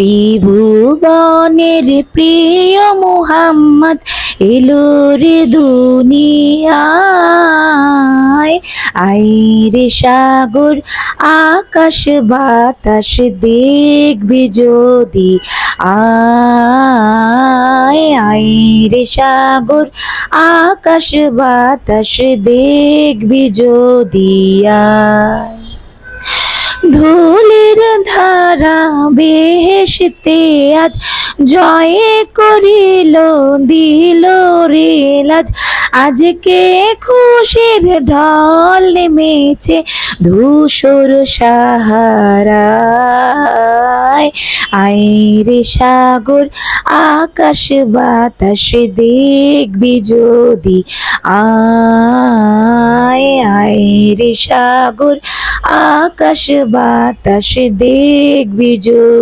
ত্রিভুবনের প্রিয় মুহাম্মদ এলো রে দুনিয়ায়। আইরে সাগর, আকাশ, বাতাস দেখবি যদি আয়। আইরে সাগর, আকাশ, বাতাস দেখবি যদি আয়। বেহেশতে আজ জয় করিল, দিল রেলাজ আজকে খুশির ঢল নেমেছে ধূসর সাহারায়। আইরে সাগর, আকাশ বাতাস দেখবি যদি আয় সাগর আকাশ বাতাস দেখবি যদি